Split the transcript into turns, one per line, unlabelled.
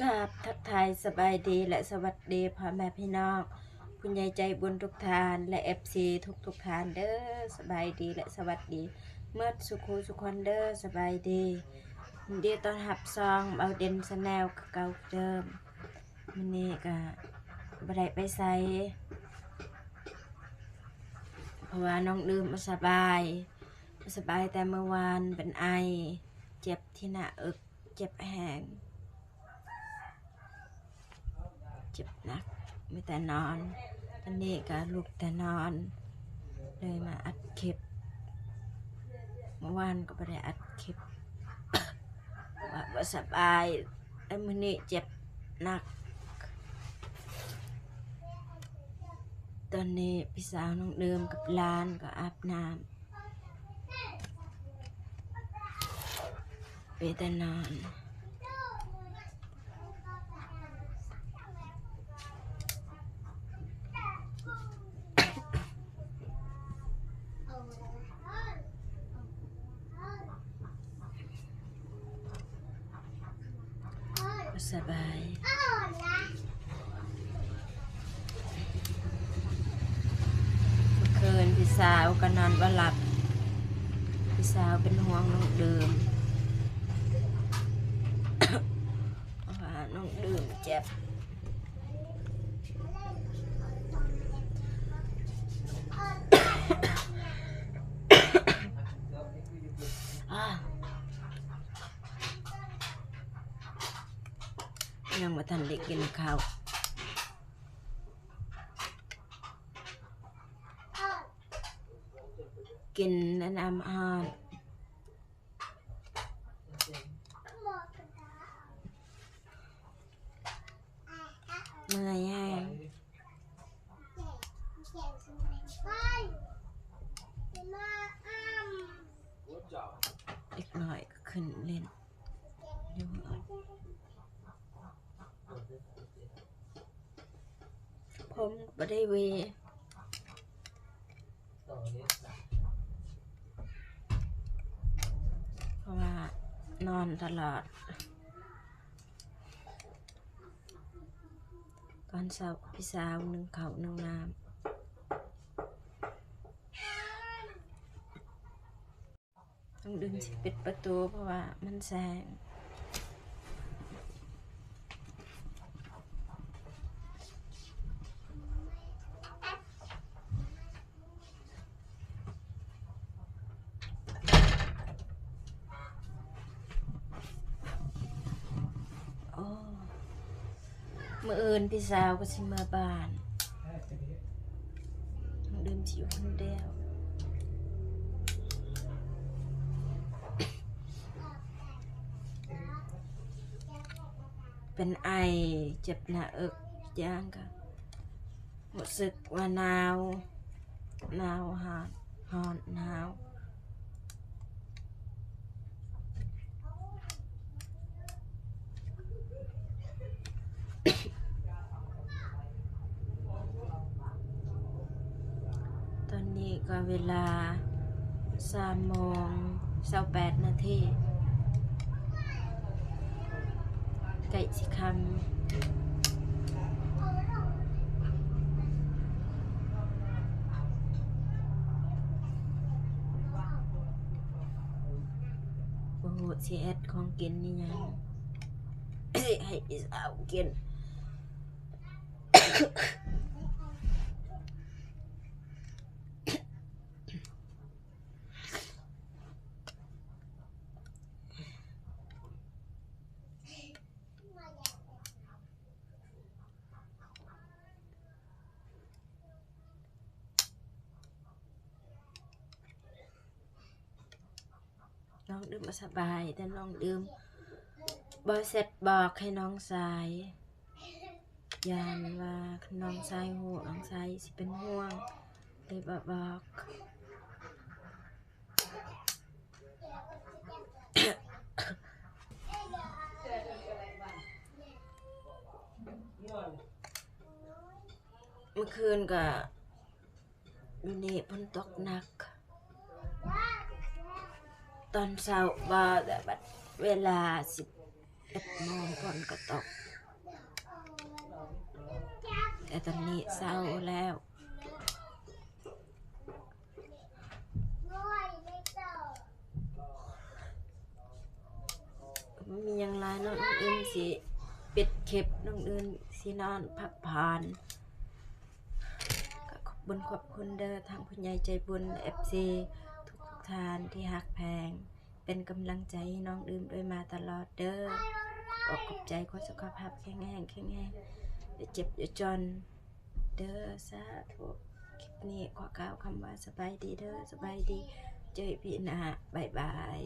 กราบทักทายสบายดีและสวัสดีพ่อแม่พี่น้อง คุณยายใจบุญทุกทานและเอฟซีทุกทุกทานเด้อสบายดีและสวัสดีเมื่อสุขูสุคนเด้อสบายดีดีตอนรับซองเอาเดนสแนลเก่าเดิมมันนี้ก็บไดไปใส่เพราะว่าน้องดื่มบ่สบายสบายแต่เมื่อวานเป็นไอ เจ็บที่หน้าอกเจ็บแหง เจ็บหนักไม่แต่นอนตอนนี้ก็ลุกแต่นอน เลยมาอัดคลิป เมื่อวานก็ไม่ได้อัดคลิปว่าสบายแต่มือนี้เจ็บหนัก ตอนนี้พี่สาวน้องเดิมกับลานก็อาบน้ำไปแต่นอน บ่ สบายเมื่อคืนพี่สาวก็นอนว่าหลับ พี่สาวเป็นห่วงน้องเดิมว่าน้องเดิมเจ็บ อ้า ยังมาทันได้กินข้าวกินนะนำอาหารเมื่อยแห้งเล็กน้อยก็ขึ้นเล่นอยู่ ผมบ่ได้เวเพราะว่านอนตลอดก่อนเช้าพี่สาวหนึ่งเขาวหนึ่งน้ำต้องดึงปิดประตูเพราะว่ามันแซงโอ้ มื่ออื่นพี่สาวก็สิมาบ้านต้องดื่มสิอยู่คนเดียวเป็นไอเจ็บหน้าอกย่างก็รู้สึกว่าหนาวหนาวหอนหอนหนาว ตอนนี้ ก็เวลาสามโมงสาแปดนาทีไก่สิคำโอ้โหซีเอสของกินนี่ยังให้พี่สาวกิน น้องดื่สบายแต่น้องดื่มบอเสร็จบอกให้น้องสายยานว่าน้องสายห่วงน้องสายสิเป็นห่วงเลยบอกบอกเมื่อคืนก็อยู่นี่ฝนตกหนัก ตอนเช้าบ่แต่บัดเวลาสิบเอ็ดโมงฝนก็ตก แต่ตอนนี้เศร้าแล้วมันมีอย่างไรน้องอื่นสิปิดเข็บน้องอื่นสินอนพักผ่อนก็ขอบบุญขอบคุณเด้อทางผู้ใหญ่ใจบุญเอฟซีทุก ทานที่หักแพง เป็นกำลังใจให้น้องดื่มด้วยมาตลอดเด้อออขอบใจขอสุขภาพแข็งแรงแข็งแรงอย่าเจ็บอย่าจน เด้อสาธุคลิปนี้ขอกล่าวคำว่าสบายดีเด้อสบายดี เจอพี่นะบายบาย